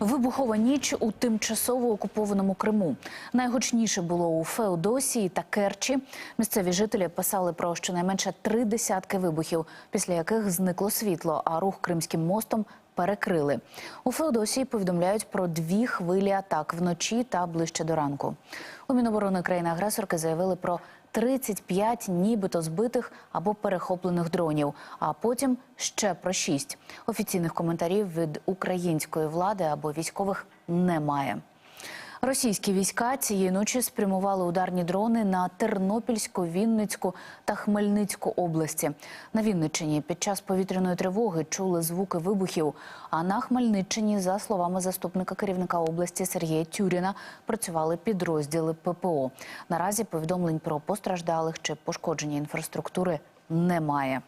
Вибухова ніч у тимчасово окупованому Криму. Найгучніше було у Феодосії та Керчі. Місцеві жителі писали про щонайменше три десятки вибухів, після яких зникло світло, а рух Кримським мостом перекрили. У Феодосії повідомляють про дві хвилі атак вночі та ближче до ранку. У Міноборони країни-агресорки заявили про 35 нібито збитих або перехоплених дронів, а потім ще про 6. Офіційних коментарів від української влади або військових немає. Російські війська цієї ночі спрямували ударні дрони на Тернопільську, Вінницьку та Хмельницьку області. На Вінниччині під час повітряної тривоги чули звуки вибухів. А на Хмельниччині, за словами заступника керівника області Сергія Тюріна, працювали підрозділи ППО. Наразі повідомлень про постраждалих чи пошкодження інфраструктури немає.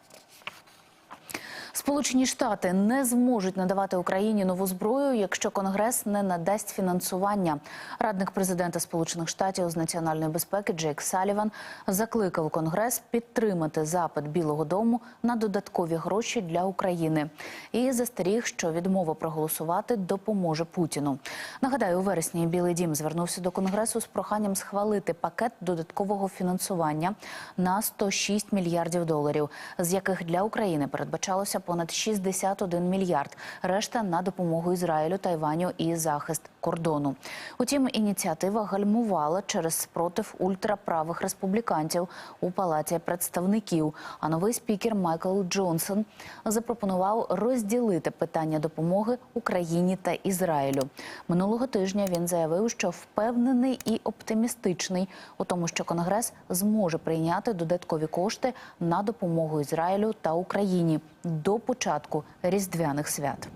Сполучені Штати не зможуть надавати Україні нову зброю, якщо Конгрес не надасть фінансування. Радник президента Сполучених Штатів з національної безпеки Джейк Саліван закликав Конгрес підтримати запит Білого Дому на додаткові гроші для України і застеріг, що відмова проголосувати допоможе Путіну. Нагадаю, у вересні Білий Дім звернувся до Конгресу з проханням схвалити пакет додаткового фінансування на 106 мільярдів доларів, з яких для України передбачалося понад 61 мільярд. Решта на допомогу Ізраїлю, Тайваню і захист кордону. Утім, ініціатива гальмувала через спротив ультраправих республіканців у палаті представників. А новий спікер Майкл Джонсон запропонував розділити питання допомоги Україні та Ізраїлю. Минулого тижня він заявив, що впевнений і оптимістичний у тому, що Конгрес зможе прийняти додаткові кошти на допомогу Ізраїлю та Україні до початку різдвяних свят.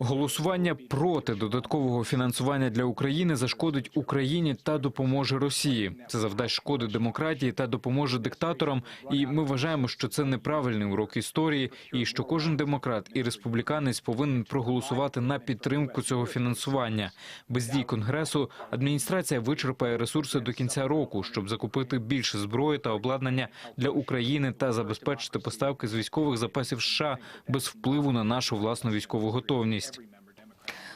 Голосування проти додаткового фінансування для України зашкодить Україні та допоможе Росії. Це завдасть шкоди демократії та допоможе диктаторам. І ми вважаємо, що це неправильний урок історії, і що кожен демократ і республіканець повинен проголосувати на підтримку цього фінансування. Без дій конгресу адміністрація вичерпає ресурси до кінця року, щоб закупити більше зброї та обладнання для України та забезпечити поставки з військових запасів США без впливу на нашу власну військову готовність.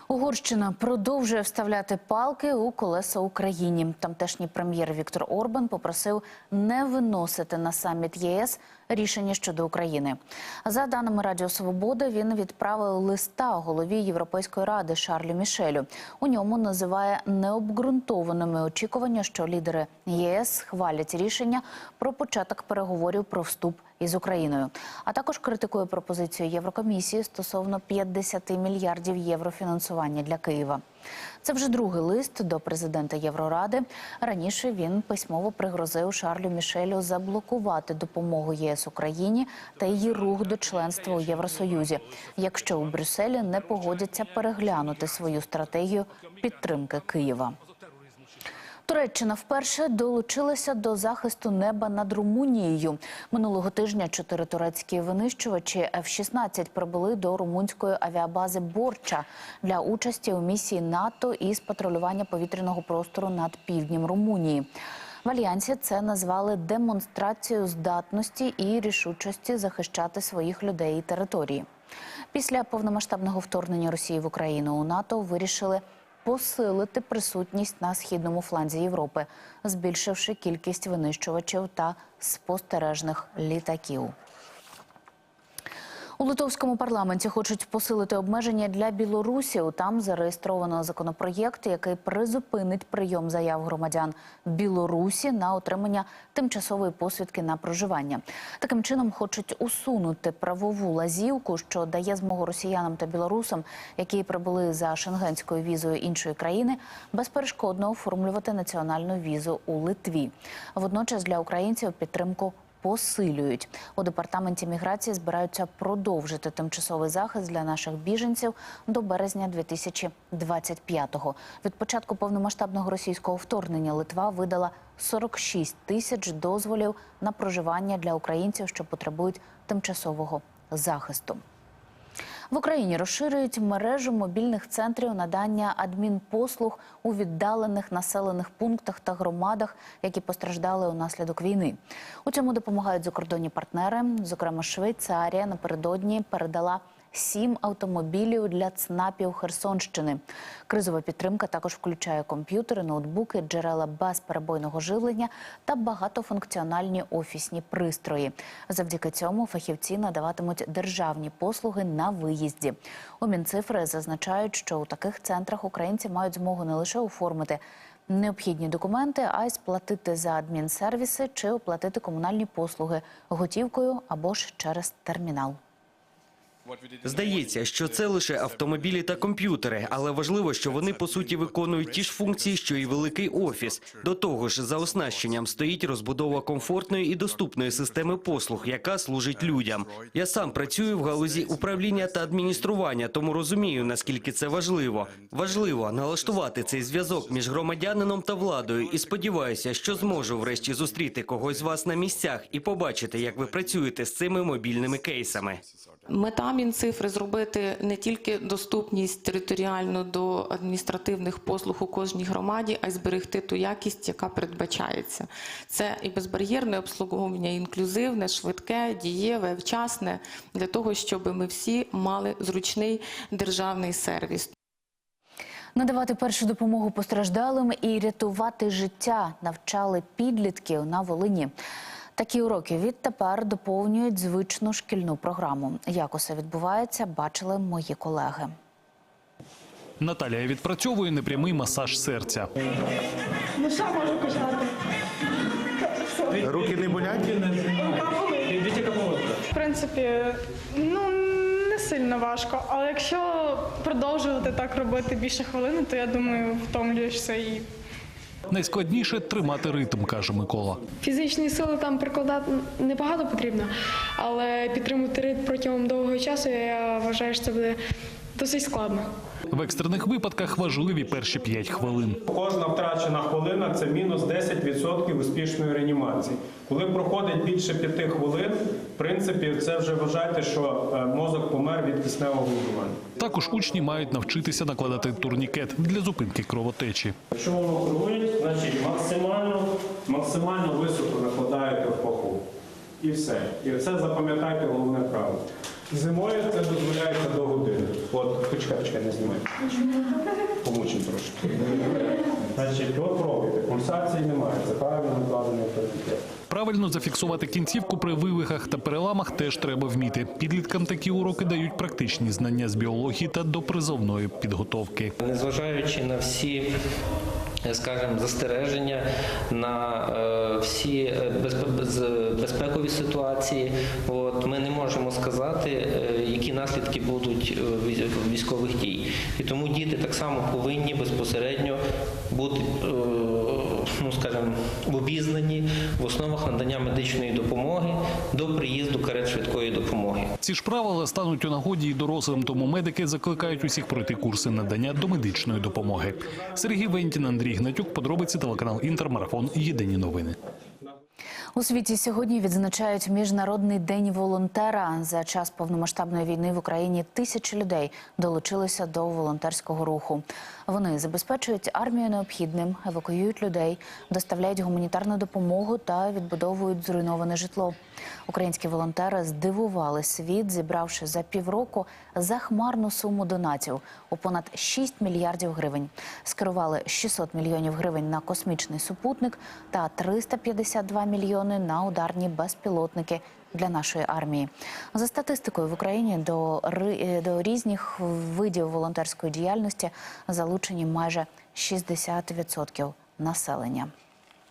Угорщина продовжує вставляти палки у колеса Україні. Тамтешній прем'єр Віктор Орбан попросив не виносити на саміт єС рішення щодо України. За даними Радіо Свобода, він відправив листа голові Європейської ради Шарлю Мішелю. У ньому називає необґрунтованими очікування, що лідери ЄС схвалять рішення про початок переговорів про вступ із Україною, а також критикує пропозицію Єврокомісії стосовно 50 мільярдів євро фінансування для Києва. Це вже другий лист до президента Євроради. Раніше він письмово пригрозив Шарлю Мішелю заблокувати допомогу ЄС Україні та її рух до членства у Євросоюзі, якщо у Брюсселі не погодяться переглянути свою стратегію підтримки Києва. Туреччина вперше долучилася до захисту неба над Румунією. Минулого тижня чотири турецькі винищувачі F-16 прибули до румунської авіабази Борча для участі у місії НАТО із патрулювання повітряного простору над півднем Румунії. В альянсі це назвали демонстрацією здатності і рішучості захищати своїх людей і території. Після повномасштабного вторгнення Росії в Україну у НАТО вирішили посилити присутність на східному фланзі Європи, збільшивши кількість винищувачів та спостережних літаків. У литовському парламенті хочуть посилити обмеження для Білорусі. Там зареєстровано законопроєкт, який призупинить прийом заяв громадян Білорусі на отримання тимчасової посвідки на проживання. Таким чином хочуть усунути правову лазівку, що дає змогу росіянам та білорусам, які прибули за шенгенською візою іншої країни, безперешкодно оформлювати національну візу у Литві. Водночас для українців підтримку посилюють у департаменті міграції. Збираються продовжити тимчасовий захист для наших біженців до березня 2025-го. Від початку повномасштабного російського вторгнення Литва видала 46 тисяч дозволів на проживання для українців, що потребують тимчасового захисту. В Україні розширюють мережу мобільних центрів надання адмінпослуг у віддалених населених пунктах та громадах, які постраждали унаслідок війни. У цьому допомагають закордонні партнери. Зокрема, Швейцарія напередодні передала сім автомобілів для ЦНАПів Херсонщини. Кризова підтримка також включає комп'ютери, ноутбуки, джерела безперебойного живлення та багатофункціональні офісні пристрої. Завдяки цьому фахівці надаватимуть державні послуги на виїзді. У Мінцифри зазначають, що у таких центрах українці мають змогу не лише оформити необхідні документи, а й сплатити за адмінсервіси чи оплатити комунальні послуги готівкою або ж через термінал. Здається, що це лише автомобілі та комп'ютери, але важливо, що вони по суті виконують ті ж функції, що і великий офіс. До того ж, за оснащенням стоїть розбудова комфортної і доступної системи послуг, яка служить людям. Я сам працюю в галузі управління та адміністрування, тому розумію наскільки це важливо. Важливо налаштувати цей зв'язок між громадянином та владою, і сподіваюся, що зможу врешті зустріти когось з вас на місцях і побачити, як ви працюєте з цими мобільними кейсами. Мета Мінцифри зробити не тільки доступність територіальну до адміністративних послуг у кожній громаді, а й зберегти ту якість, яка передбачається. Це і безбар'єрне обслуговування, інклюзивне, швидке, дієве, вчасне для того, щоб ми всі мали зручний державний сервіс. Надавати першу допомогу постраждалим і рятувати життя навчали підлітків на Волині. Такі уроки відтепер доповнюють звичну шкільну програму. Як усе відбувається, бачили мої колеги. Наталія відпрацьовує непрямий масаж серця. Ну що можу казати? Руки не болять? В принципі, ну не сильно важко, але якщо продовжувати так робити більше хвилини, то я думаю, втомлюєшся і Найскладніше тримати ритм, каже Микола. Фізичні сили там прикладати небагато потрібно, але підтримувати ритм протягом довгого часу я вважаю, що це буде досить складно. В екстрених випадках важливі перші 5 хвилин. Кожна втрачена хвилина це мінус 10% успішної реанімації. Коли проходить більше 5 хвилин, в принципі, це вже вважайте, що е, мозок помер від кисневого голодування. Також учні мають навчитися накладати турнікет для зупинки кровотечі. Якщо воно кровить, значить максимально, максимально високо накладаєте в паху. І все. І це запам'ятайте головне правило. Зимою це дозволяється до години. От, почекай, почекай, не знімай. Помучимо трошки. Значить, от пробуйте. Пульсації немає. Це правильно накладений турнікет. Правильно зафіксувати кінцівку при вивихах та переламах теж треба вміти. Підліткам такі уроки дають практичні знання з біології та допризовної підготовки. Незважаючи на всі, скажімо, застереження, на е, всі е, без- безпекові ситуації, от, ми не можемо сказати, е, які наслідки будуть військових дій. І тому діти так само повинні безпосередньо бути, ну скажімо, обізнані в основах надання медичної допомоги до приїзду карет швидкої допомоги. Ці ж правила стануть у нагоді і дорослим, тому медики закликають усіх пройти курси надання домедичної допомоги. Сергій Вентін, Андрій Гнатюк, подробиці телеканал Інтермарафон. Єдині новини. У світі сьогодні відзначають міжнародний день волонтера. За час повномасштабної війни в Україні тисячі людей долучилися до волонтерського руху. Вони забезпечують армію необхідним, евакуюють людей, доставляють гуманітарну допомогу та відбудовують зруйноване житло. Українські волонтери здивували світ, зібравши за півроку захмарну суму донатів у понад 6 мільярдів гривень. Скерували 600 мільйонів гривень на космічний супутник та 352 мільйони на ударні безпілотники для нашої армії. За статистикою в Україні до, е, до різних видів волонтерської діяльності залучені майже 60% населення.